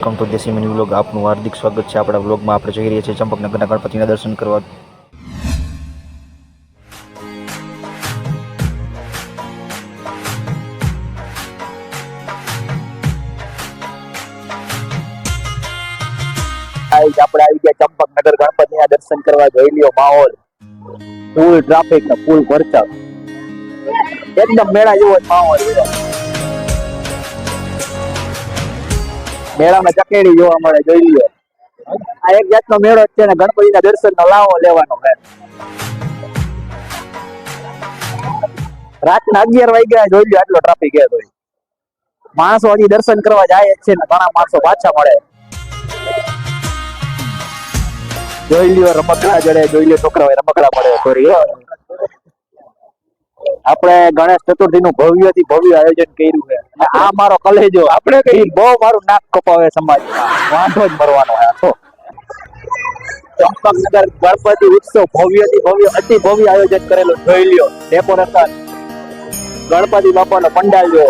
Welcome to desi mini vlog આપનું હાર્દિક સ્વાગત છે. આપણા વ્લોગમાં આપણે જઈ રહ્યા છીએ ચંપકનગરના ગણપતિના દર્શન કરવા. આપણે આવી ગયા ચંપકનગર ગણપતિના દર્શન કરવા જોઈ લ્યો માહોલ. ફૂલ ટ્રાફિક ફૂલ ભરચક. એકદમ મેળા જેવો માહોલ મેળામાં ચકેડી જોવા મળે, જોઈ લ્યો. આ એક જાતનો મેળો છે ને, ગણપતિના દર્શન નો લાવો લેવાનો છે. રાતના અગિયાર વાગ્યા, જોઈ લ્યો આટલો ટ્રાફિક છે ભાઈ. માણસો હજી દર્શન કરવા જાય છે ને, ઘણા માણસો પાછા મળે. જોઈ લ્યો રમકડા જડે જોઈ લ્યો છોકરાઓ રમકડા પડે સોરી આપણે ગણેશ ચતુર્થી નું ભવ્યથી ભવ્ય આયોજન કર્યું છે. આ મારો કલેજો. આપણે કઈ બહુ મારું નાક કપાવે સમાજ વાંધો જ મરવાનો છે તો. ચંપકનગર ગણપતિ ઉત્સવ ભવ્યથી ભવ્ય અતિ ભવ્ય આયોજન કરેલું. જોઈ લ્યો ડેકોરેશન. ગણપતિ બાપાનો પંડાલ જો